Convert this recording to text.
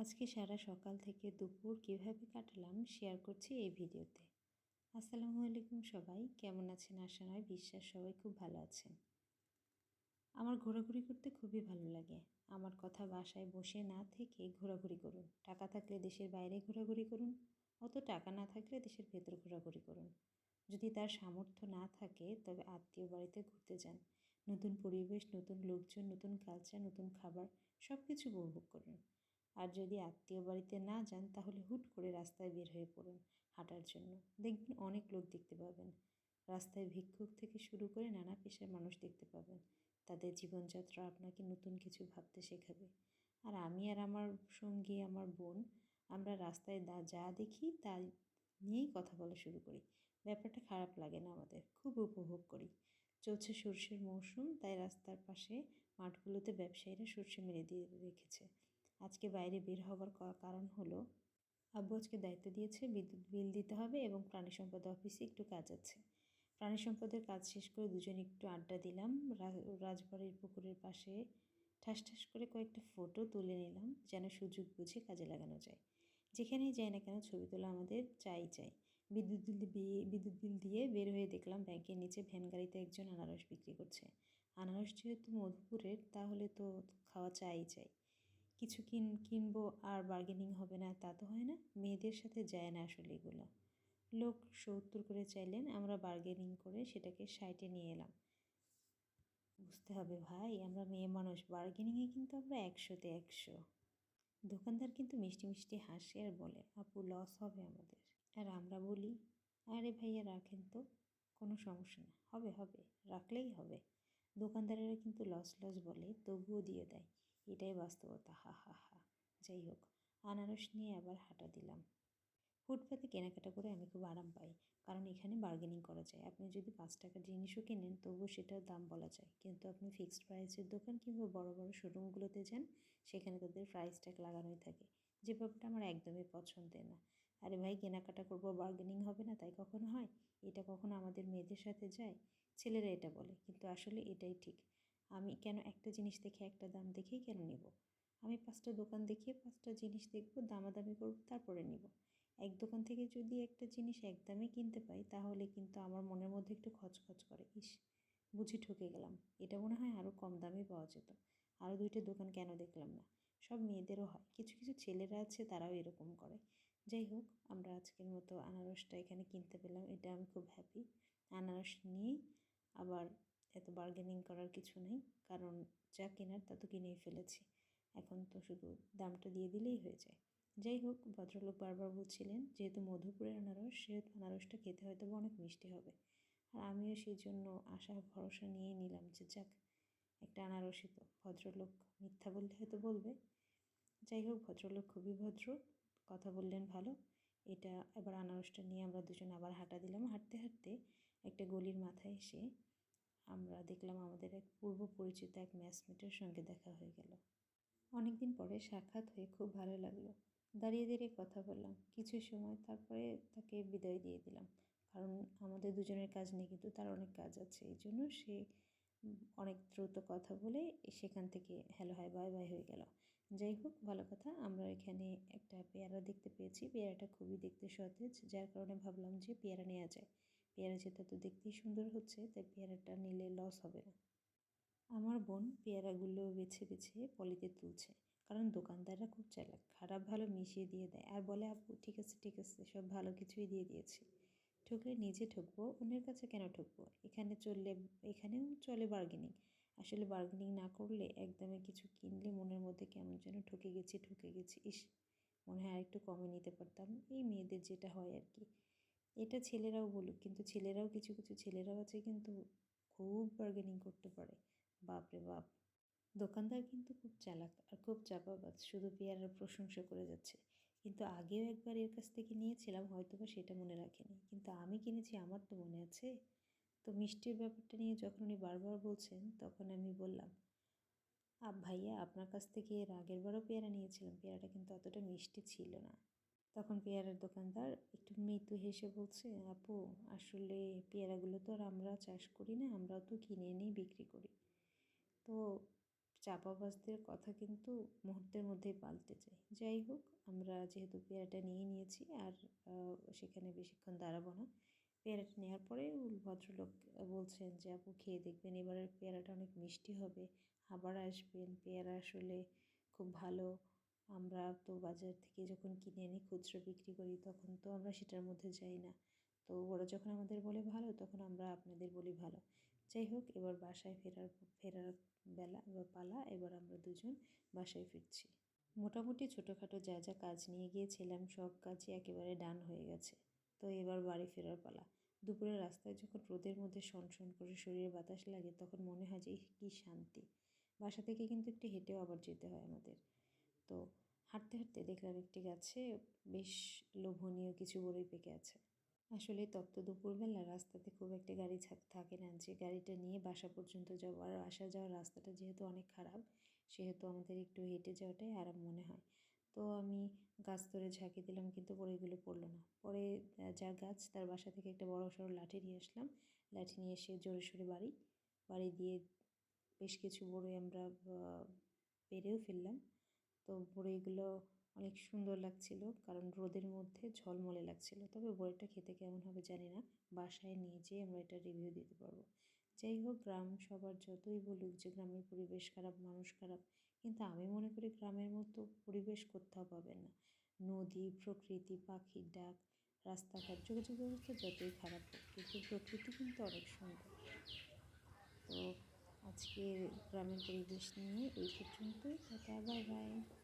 আজকে সারা সকাল থেকে দুপুর কীভাবে কাটালাম শেয়ার করছি এই ভিডিওতে। আসসালামু আলাইকুম সবাই, কেমন আছেন? আশা নয়, বিশ্বাস সবাই খুব ভালো আছেন। আমার ঘোরাঘুরি করতে খুবই ভালো লাগে। আমার কথা বাসায় বসে না থেকে ঘোরাঘুরি করুন। টাকা থাকলে দেশের বাইরে ঘোরাঘুরি করুন, অত টাকা না থাকলে দেশের ভেতর ঘোরাঘুরি করুন। যদি তার সামর্থ্য না থাকে, তবে আত্মীয় বাড়িতে ঘুরতে যান। নতুন পরিবেশ, নতুন লোকজন, নতুন কালচার নতুন খাবার সব কিছু উপভোগ করুন। আর যদি আত্মীয় বাড়িতে না যান, তাহলে হুট করে রাস্তায় বের হয়ে পড়ুন হাঁটার জন্য। দেখবেন অনেক লোক দেখতে পাবেন। রাস্তায় ভিক্ষুক থেকে শুরু করে নানা পেশার মানুষ দেখতে পাবেন। তাদের জীবনযাত্রা আপনাকে নতুন কিছু ভাবতে শেখাবে। আর আমি আর আমার সঙ্গী, আমার বোন, আমরা রাস্তায় যা দেখি, তা নিয়েই কথা বলা শুরু করি। ব্যাপারটা খারাপ লাগে না আমাদের, খুব উপভোগ করি। চলছে সর্ষের মৌসুম, তাই রাস্তার পাশে মাঠগুলোতে ব্যবসায়ীরা সর্ষে মেরে দিয়ে রেখেছে। আজকে বাইরে বের হবার কারণ হলো, আব্বু আজকে দায়িত্ব দিয়েছে, বিদ্যুৎ বিল দিতে হবে এবং প্রাণী সম্পদ অফিসে একটু কাজ আছে। প্রাণী সম্পদের কাজ শেষ করে দুজনে একটু আড্ডা দিলাম রাজবাড়ির পুকুরের পাশে ঠাস ঠাস করে কয়েকটা ফটো তুলে নিলাম, যেন সুযোগ বুঝে কাজে লাগানো যায়। যেখানেই যাই না কেন ছবি তোলা আমাদের চাই চাই। বিদ্যুৎ বিল দিয়ে, বিদ্যুৎ বিল দিয়ে বের হয়ে দেখলাম ব্যাংকের নিচে ভ্যান গাড়িতে একজন আনারস বিক্রি করছে। আনারস যেহেতু মধুপুরের, তাহলে তো খাওয়া চাই চাই। কিছু কিন, কিনবো আর বার্গেনিং হবে না, তা তো হয় না। মেয়েদের সাথে যায় না আসলে এগুলো। লোক সত্তর করে চাইলেন, আমরা বার্গেনিং করে সেটাকে সাইটে নিয়ে এলাম। বুঝতে হবে ভাই, আমরা মেয়ে মানুষ বার্গেনিংয়ে কিন্তু আমরা একশোতে একশো। দোকানদার কিন্তু মিষ্টি মিষ্টি হাসে আর বলে, আপু লস হবে আমাদের। আর আমরা বলি, আরে ভাইয়া, রাখেন তো, কোনো সমস্যা না। হবে হবে, রাখলেই হবে। দোকানদারেরা কিন্তু লস লস বলে, তবুও দিয়ে দেয়। এটাই বাস্তবতা, হা হা হা। যাই হোক, আনারস নিয়ে আবার হাঁটা দিলাম। ফুটপাতে কেনাকাটা করে আমি খুব আরাম পাই, কারণ এখানে বার্গেনিং করা যায়। আপনি যদি পাঁচ টাকার জিনিসও কেনেন, তবুও সেটার দাম বলা যায়। কিন্তু আপনি ফিক্সড প্রাইসের দোকান কিংবা বড় বড় শোরুমগুলোতে যান, সেখানে তাদের প্রাইস ট্যাগ লাগানোই থাকে। যে ব্যাপারটা আমার একদমই পছন্দের না। আরে ভাই, কেনাকাটা করব বার্গেনিং হবে না, তাই কখনো হয়? এটা কখনো আমাদের মেয়েদের সাথে যায়? ছেলেরা এটা বলে, কিন্তু আসলে এটাই ঠিক। আমি কেন একটা জিনিস দেখে একটা দাম দেখেই কেন নেব? আমি পাঁচটা দোকান দেখিয়ে পাঁচটা জিনিস দেখব, দামাদামি করব, তারপরে নেব। এক দোকান থেকে যদি একটা জিনিস একদমে কিনতে পাই, তাহলে কিন্তু আমার মনের মধ্যে একটু খচখচ করে। ইস, বুঝি ঠকে গেলাম। এটা মনে হয় আরও কম দামে পাওয়া যেত। আরও দুইটা দোকান কেন দেখলাম না? সব মেয়েদেরও হয়। কিছু কিছু ছেলেরা আছে, তারাও এরকম করে। যাই হোক, আমরা আজকের মতো আনারসটা এখানে কিনতে পেলাম। এটা আমি খুব হ্যাপি আনারস নিয়েই আবার এত বার্গেনিং করার কিছু নেই। কারণ যা কেনার তা তো কিনেই ফেলেছি। এখন তো শুধু দামটা দিয়ে দিলেই হয়ে যায়। যাই হোক, ভদ্রলোক বারবার বলছিলেন, যেহেতু মধুপুরের আনারস, সেহেতু আনারসটা খেতে হয়তো অনেক মিষ্টি হবে। আর আমিও সেই জন্য আশা, ভরসা নিয়ে নিলাম যে, যাক, একটা আনারসই তো। ভদ্রলোক মিথ্যা বললে হয়তো বলবে। যাই হোক, ভদ্রলোক খুবই ভদ্র, কথা বললেন ভালো। এটা এবার আনারসটা নিয়ে আমরা দুজন আবার হাঁটা দিলাম। হাঁটতে হাঁটতে একটা গলির মাথায় এসে আমরা দেখলাম আমাদের এক পূর্ব পরিচিত এক ম্যাচমেটের সঙ্গে দেখা হয়ে গেল। অনেক দিন পরে সাক্ষাৎ হয়ে খুব ভালো লাগল। দাঁড়িয়ে দাঁড়িয়ে কথা বললাম। কিছু সময় তারপরে তাকে বিদায় দিয়ে দিলাম। কারণ আমাদের দুজনের কাজ নেই কিন্তু তার অনেক কাজ আছে। এই জন্য সে অনেক দ্রুত কথা বলে সেখান থেকে হ্যালো হাই বাই বাই হয়ে গেল। যাই হোক, ভালো কথা। আমরা এখানে একটা পেয়ারা দেখতে পেয়েছি। পেয়ারাটা খুবই দেখতে সতেজ। যার কারণে ভাবলাম যে পেয়ারা নেওয়া যায়। পেয়ারা যেটা তো দেখতেই সুন্দর হচ্ছে, তাই পেয়ারাটা নিলে লস হবে না। আমার বোন পেয়ারাগুলো বেছে বেছে পলিতে তুলছে, কারণ দোকানদাররা খুব চালাক, খারাপ ভালো মিশিয়ে দিয়ে দেয়, আর বলে, আপু, ঠিক আছে ঠিক আছে, সব ভালো কিছুই দিয়ে দিয়েছি। ঠকলে নিজে ঠকবো, অন্যের কাছে কেন ঠকবো? এখানে চললে, এখানেও চলে বার্গেনিং আসলে বার্গেনিং না করলে একদমে কিছু কিনলে মনের মধ্যে কেমন যেন ঠকে গেছি ঠকে গেছি, ইস, মনে হয় আরেকটু কমে নিতে পারতাম। এই মেয়েদের যেটা হয় আর কি। এটা ছেলেরাও বলুক, কিন্তু ছেলেরাও কিছু কিছু ছেলেরাও আছে কিন্তু খুব বার্গেনিং করতে পারে। বাপরে বাপ। দোকানদার কিন্তু খুব চালাক আর খুব চাপাবাজ, শুধু পেয়ারার প্রশংসা করে যাচ্ছে। কিন্তু আগেও একবার এর কাছ থেকে নিয়েছিলাম হয়তো বা সেটা মনে রাখেনি। কিন্তু আমি কিনেছি, আমার তো মনে আছে। তো মিষ্টির ব্যাপারটা নিয়ে যখন উনি বারবার বলছেন, তখন আমি বললাম, আপ ভাইয়া, আপনার কাছ থেকে এর আগের বারও পেয়ারা নিয়েছিলাম। পেয়ারাটা কিন্তু অতটা মিষ্টি ছিল না। তখন পেয়ারার দোকানদার একটু মৃত্যু হেসে বলছে, আপু, আসলে পেয়ারাগুলো তো আর আমরা চাষ করি না, আমরাও তো কিনে এনেই বিক্রি করি। তো চাপাবাজদের কথা কিন্তু মুহূর্তের মধ্যেই পাল্টে যায়। যাই হোক, আমরা যেহেতু পেয়ারাটা নিয়ে নিয়েছি আর সেখানে বেশিক্ষণ দাঁড়াবো না, পেয়ারাটা নেওয়ার পরে ভদ্রলোক বলছেন যে, আপু, খেয়ে দেখবেন, এবারের পেয়ারাটা অনেক মিষ্টি হবে, আবার আসবেন, পেয়ারা আসলে খুব ভালো আমরা তো বাজার থেকে যখন কিনে আনি খুচরো বিক্রি করি, তখন তো আমরা সেটার মধ্যে যাই না। তো ওরা যখন আমাদের বলে ভালো, তখন আমরা আপনাদের বলি ভালো। যাই হোক, এবার বাসায় ফেরার ফেরার বেলা, বা পালা, এবার আমরা দুজন বাসায় ফিরছি। মোটামুটি ছোটোখাটো যা যা কাজ নিয়ে গিয়েছিলাম, সব কাজই একেবারে ডান হয়ে গেছে। তো এবার বাড়ি ফেরার পালা। দুপুরে রাস্তায় যখন রোদের মধ্যে শনশন করে শরীরে বাতাস লাগে, তখন মনে হয় যে কী শান্তি। বাসা থেকে কিন্তু একটু হেঁটেও আবার যেতে হয় আমাদের। তো হাঁটতে হাঁটতে দেখলাম একটি গাছে বেশ লোভনীয় কিছু বড়ই পেকে আছে। আসলে তপ্ত দুপুরবেলা রাস্তাতে খুব একটা গাড়ি থাক- না। যে গাড়িটা নিয়ে বাসা পর্যন্ত যাব আর আসা যাওয়ার রাস্তাটা যেহেতু অনেক খারাপ, সেহেতু আমাদের একটু হেঁটে যাওয়াটাই আরাম মনে হয়। তো আমি গাছ ধরে ঝাঁকি দিলাম কিন্তু বড়িগুলো পড়ল না। পরে যার গাছ তার বাসা থেকে একটা বড় সড়ো লাঠি নিয়ে আসলাম। লাঠি নিয়ে এসে জোরে সোরে বাড়ি। বাড়ি দিয়ে বেশ কিছু বড়ই আমরা পেরেও ফেললাম। তো বড়িগুলো অনেক সুন্দর লাগছিল। কারণ রোদের মধ্যে ঝলমলে লাগছিল। তবে বড়িটা খেতে কেমন হবে জানি না। বাসায় নিয়ে যেয়ে আমরা এটা রিভিউ দিতে পারব। যাই হোক, গ্রাম সবার যতই বলুক যে গ্রামের পরিবেশ খারাপ, মানুষ খারাপ, কিন্তু আমি মনে করি গ্রামের মতো পরিবেশ কোথাও পাবেন না। নদী, প্রকৃতি, পাখির ডাক, রাস্তাঘাট, যোগাযোগ ব্যবস্থা যতই খারাপ হোক, কিন্তু প্রকৃতি কিন্তু অনেক সুন্দর। তো আজকের গ্রামের পরিবেশ নিয়ে এই পর্যন্তই। Tata, bye bye.